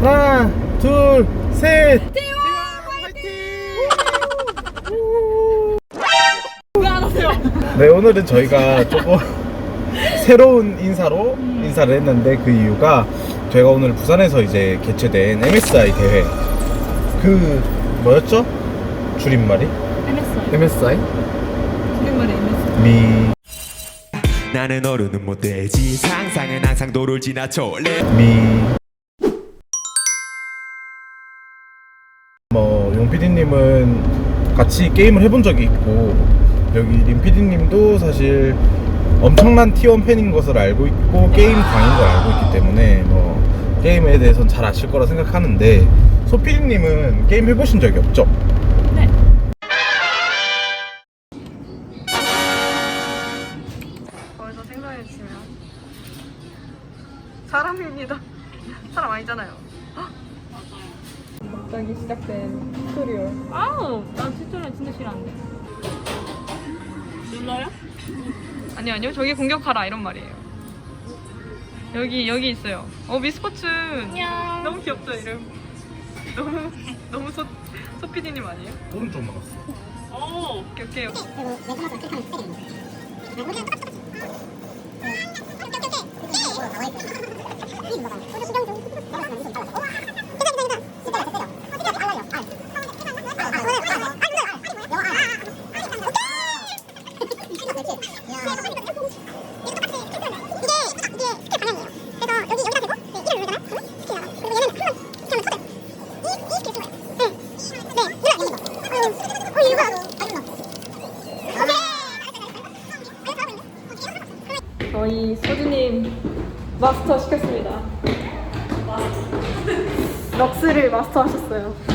하나, 둘, 셋. 왜안 하세요? 네, 오늘은 저희가 조금 새로운 인사로 인사를 했는데 그 이유가 저희가 오늘 부산에서 이제 개최된 MSI 대회 그 뭐였죠? 줄임말이? MSI. MSI? 줄임말이 MSI. 미 나는 어른은 못되지 상상은 항상 도를 지나쳐 미. 뭐, 용PD님은 같이 게임을 해본 적이 있고, 여기 림PD님도 사실 엄청난 T1 팬인 것을 알고 있고, 게임 광인 걸 알고 있기 때문에, 뭐, 게임에 대해서는 잘 아실 거라 생각하는데, 소PD님은 게임 해보신 적이 없죠? 시작된 튜토리얼. 아우, 난 튜토리얼 진짜 싫어하는데. 눌러요? 아니요 아니요 저기 공격하라 이런 말이에요. 여기 여기 있어요. 어 미스포츠. 안녕. 너무 귀엽죠 이름. 너무 너무 소 소피디님 아니에요? 오른쪽 나갔어. 오. 오케이 오케이. 마스터 시켰습니다. 럭스를 마스터 하셨어요.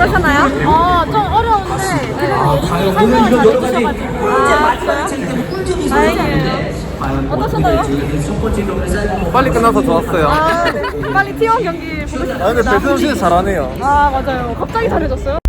어떠셨나요? 어, 좀 어려운데 그래도 설명을 잘해주셔가지고 아, 진짜요? 다행이에요. 어떠셨나요? 빨리 끝나서 좋았어요. 아, 네. 빨리 T1 경기 보고 싶습니다. 아, 근데 배트남 씨는 잘하네요. 아, 맞아요. 갑자기 잘해졌어요.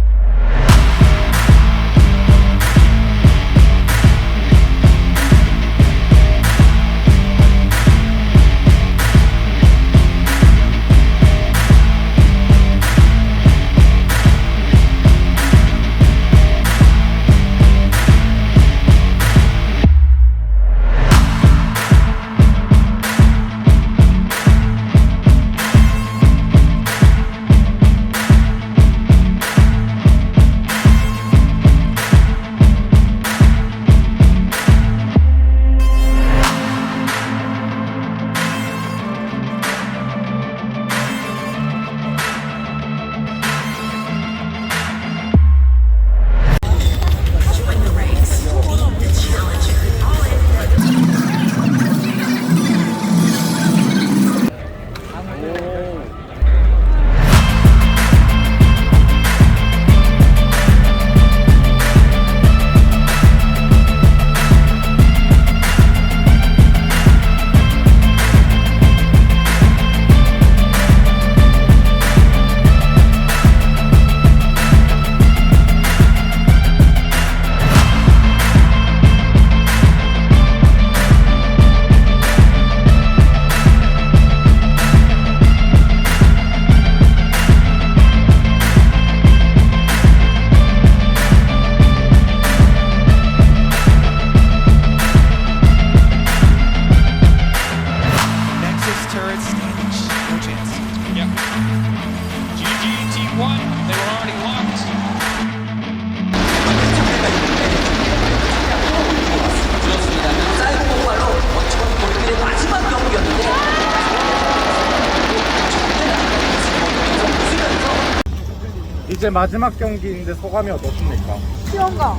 이제 마지막 경기인데 소감이 어떻습니까? 시원과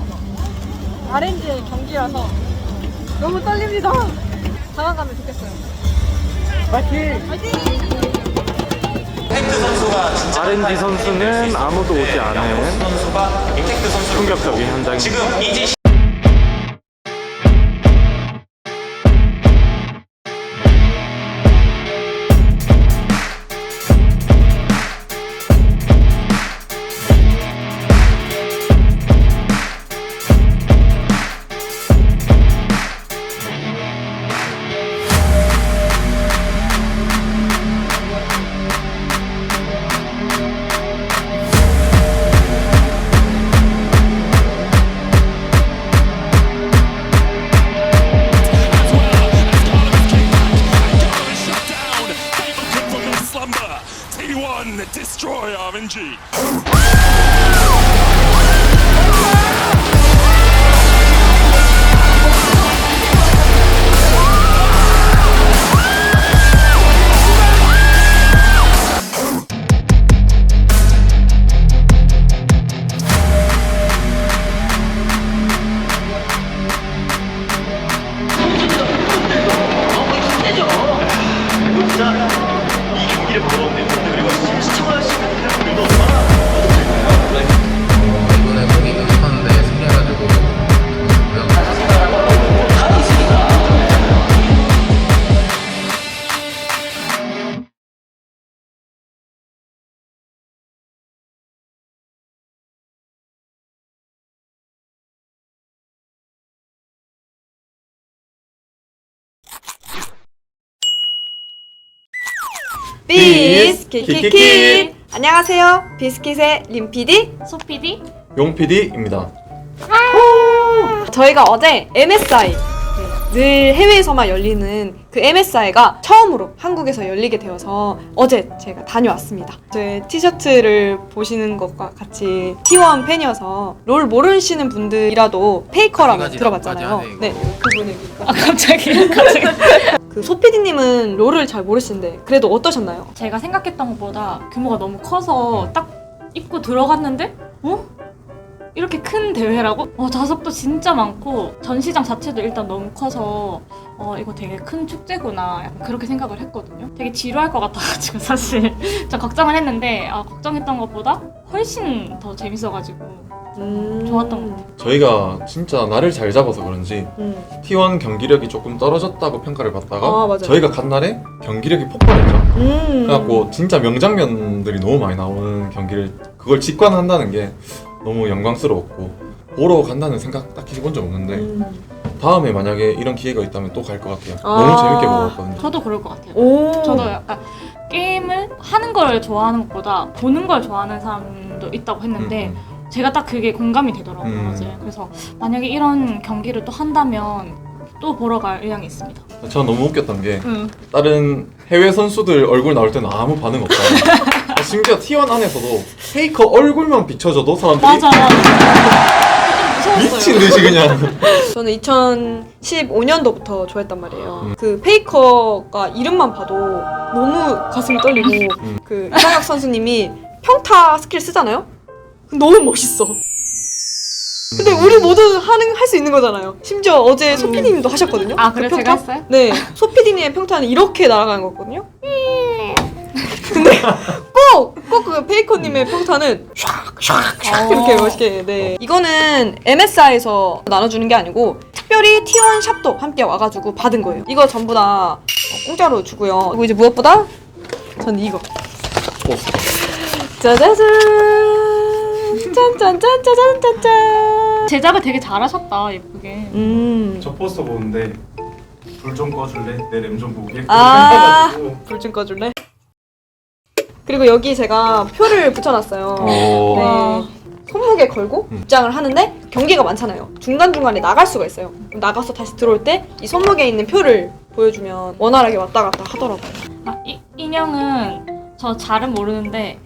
아렌지의 경기라서 너무 떨립니다. 다가가면 좋겠어요. 파이팅! RNG 선수는 아무도 오지 않은 충격적인 현장입니다. slumber. 비스 키키키 안녕하세요. 비스킷의 림피디 소피디? 용PD입니다. 저희가 어제 MSI 네, 늘 해외에서만 열리는 그 MSI가 처음으로 한국에서 열리게 되어서 어제 제가 다녀왔습니다. 제 티셔츠를 보시는 것과 같이 T1 팬이어서 롤 모르시는 분들이라도 페이커라고 들어봤잖아요. 하네, 네, 이거. 그분의 아 갑자기 갑자기 그 소피디님은 롤을 잘 모르시는데 그래도 어떠셨나요? 제가 생각했던 것보다 규모가 너무 커서 딱 입고 들어갔는데 어? 이렇게 큰 대회라고? 어, 좌석도 진짜 많고 전시장 자체도 일단 너무 커서 어, 이거 되게 큰 축제구나 약간 그렇게 생각을 했거든요. 되게 지루할 것 같아가지고 사실 좀 걱정을 했는데 아, 걱정했던 것보다 훨씬 더 재밌어가지고 음... 좋았던 것 같아요. 저희가 진짜 날을 잘 잡아서 그런지 음. T1 경기력이 조금 떨어졌다고 평가를 받다가 아, 맞아요. 저희가 간 날에 경기력이 폭발했죠. 음. 그래갖고 진짜 명장면들이 너무 많이 나오는 경기를 그걸 직관한다는 게 너무 영광스러웠고 보러 간다는 생각 딱히 해본 적 없는데 음. 다음에 만약에 이런 기회가 있다면 또 갈 것 같아요. 아. 너무 재밌게 먹었거든요. 저도 그럴 것 같아요. 오. 저도 약간 게임을 하는 걸 좋아하는 것보다 보는 걸 좋아하는 사람도 있다고 했는데 음, 제가 딱 그게 공감이 되더라고요. 음. 그래서 만약에 이런 경기를 또 한다면 또 보러 갈 의향이 있습니다. 음. 저는 너무 웃겼던 게 응. 다른 해외 선수들 얼굴 나올 때는 아무 반응 없다. 심지어 T1 안에서도 페이커 얼굴만 비춰져도 사람들이 맞아. 좀 미친. 듯이 그냥 저는 2015년도부터 좋아했단 말이에요. 음. 그 페이커가 이름만 봐도 너무 가슴이 떨리고 음. 그 이상혁 선수님이 평타 스킬 쓰잖아요. 너무 멋있어. 근데 우리 모두 하는 할 수 있는 거잖아요. 심지어 어제 소피디님도 하셨거든요. 아, 그래? 그 제가? 했어요? 네, 소피디님의 평타는 이렇게 날아가는 거거든요. 근데 꼭꼭 그 페이커님의 평타는 샥샥샥 이렇게 멋있게. 네, 이거는 MSI에서 나눠주는 게 아니고 특별히 T1 샵도 함께 와가지고 받은 거예요. 이거 전부 다 어, 공짜로 주고요. 그리고 이제 무엇보다 전 이거. 짜자잔 짠짠짠짜잔짠짠 제작을 되게 잘하셨다 예쁘게. 음. 저 포스터 보는데 불 좀 꺼줄래? 내 램 좀 보게. 아. 불좀 꺼줄래? 그리고 여기 제가 표를 붙여놨어요. 오. 네. 손목에 걸고 음. 입장을 하는데 경기가 많잖아요. 중간중간에 나갈 수가 있어요. 나가서 다시 들어올 때 이 손목에 있는 표를 보여주면 원활하게 왔다 갔다 하더라고요. 아, 이 인형은 저 잘은 모르는데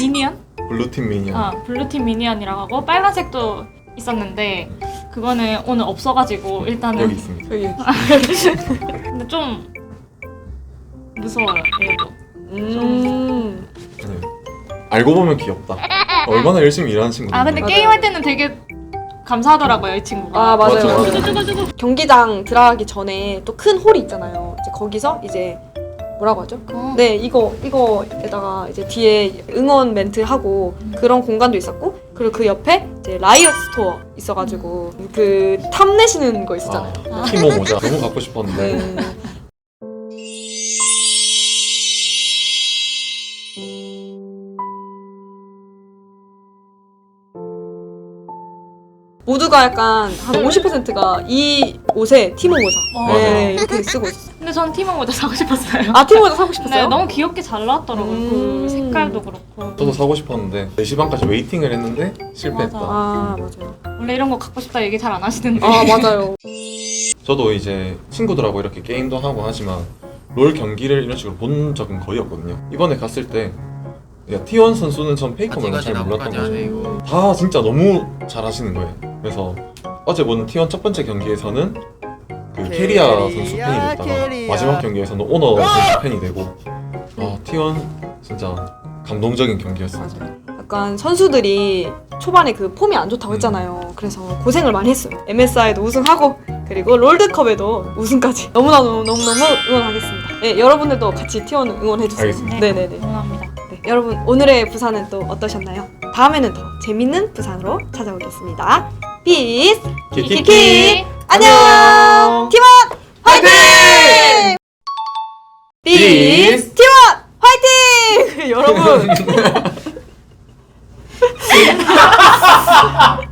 미니언? 블루팀 미니언. 아 블루팀 미니언이라고 하고 빨간색도 있었는데 그거는 오늘 없어가지고 일단은 여기 있습니다. 여기. 근데 좀 무서워요 얘도. 음. 네. 알고 보면 귀엽다. 얼마나 열심히 일하는 친구들. 아 근데 맞아요. 게임할 때는 되게 감사하더라고요 이 친구가. 아 맞아요. 맞죠. 쭈쭈쭈쭈쭈. 경기장 들어가기 전에 또 큰 홀이 있잖아요. 이제 거기서 이제 뭐라고 하죠? 어. 네 이거 이거에다가 이제 뒤에 응원 멘트 하고 그런 공간도 있었고 그리고 그 옆에 이제 라이엇 스토어 있어가지고 그 탐내시는 거 있었잖아요. 아, 티모 모자 너무 갖고 싶었는데 네. 모두가 약간 한 50%가 이 옷에 티모 모자 어. 네, 이렇게 쓰고 있어요. 근데 전 티모 모자 사고 싶었어요. 아 티모 모자 사고 싶었어요? 네, 너무 귀엽게 잘 나왔더라고요. 음. 그 색깔도 그렇고. 저도 사고 싶었는데 4시 반까지 웨이팅을 했는데 실패했다. 맞아. 아 맞아요. 원래 이런 거 갖고 싶다 얘기 잘 안 하시는데. 아 맞아요. 저도 이제 친구들하고 이렇게 게임도 하고 하지만 롤 경기를 이런 식으로 본 적은 거의 없거든요. 이번에 갔을 때 T1 선수는 전 페이커만 잘 몰랐던 거죠. 다 진짜 너무 잘하시는 거예요. 그래서 어제 본 T1 첫 번째 경기에서는 그 캐리아 선수 팬이 됐다가 마지막 경기에서는 오너 선수 팬이 되고 아 T1 진짜 감동적인 경기였어요. 약간 선수들이 초반에 그 폼이 안 좋다고 했잖아요. 그래서 고생을 많이 했어요. MSI도 우승하고 그리고 롤드컵에도 우승까지 너무너무 너무 너무 응원하겠습니다. 네, 여러분들도 같이 T1 응원해 주세요. 알겠습니다. 네 네 네. 응원합니다. 네, 여러분 오늘의 부산은 또 어떠셨나요? 다음에는 더 재밌는 부산으로 찾아오겠습니다. 피스 키키키 안녕. 팀원 화이팅! 비스 팀원 화이팅! 여러분.